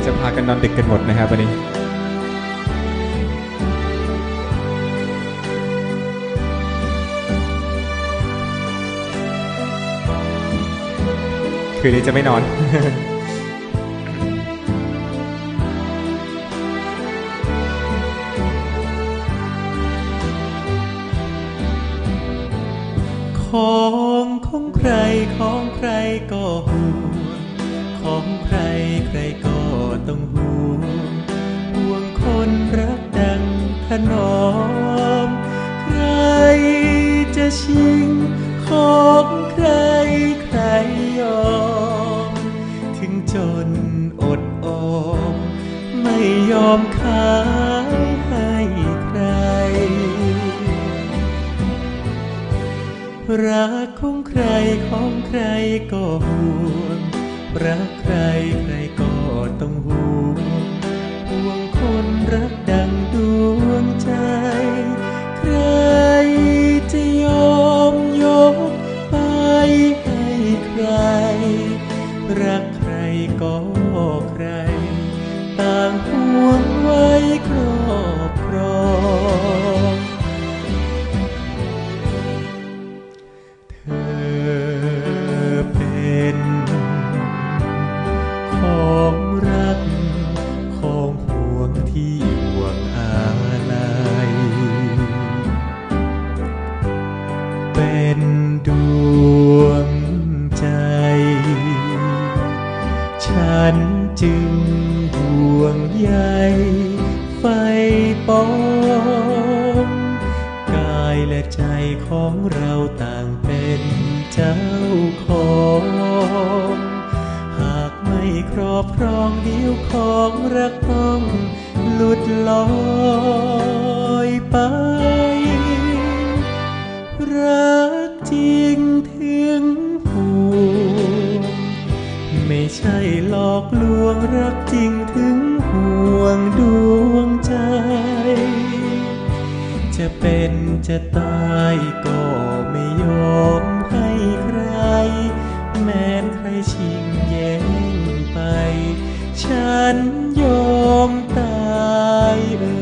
ยวจะพากันนอนดึกกันหมดนะครับวันนี้คืนนี้จะไม่นอน ของของใครของใครก็ห่ว นอม ใครจะชิงของใครใครยอม ถึงจนอดออม ไม่ยอมขายให้ใคร รักของใครของใครก็ห่วงรักใครใคร งใยไฟปองกายและใจของเราต่างเป็นเจ้าของ หากไม่ครอบครองเดียวของรักต้องหลุดลอยไป รักจริงถึงห่วงไม่ใช่หลอกลวงรักจริงถึง ห่วงดวงใจ จะเป็นจะตายก็ไม่ยอมให้ใคร แม้ใครชิงแย่งไป ฉันยอมตายเออ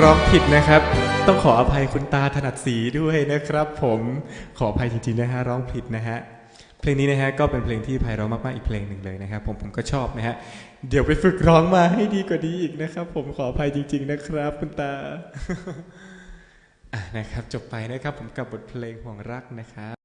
ร้องผิดนะครับ ต้องขออภัยคุณตาถนัดสีด้วยนะครับผม ขออภัยจริงๆนะฮะ ร้องผิดนะฮะ เพลงนี้นะฮะก็เป็นเพลงที่ไพเราะมากๆอีกเพลงหนึ่งเลยนะครับ ผมผมก็ชอบนะฮะเดี๋ยวไปฝึกร้องมาให้ดีกว่านี้อีกนะครับ ผมขออภัยจริง ๆ นะครับ คุณตาอะนะครับจบไปนะครับผมกับบทเพลงห่วงรักนะครับ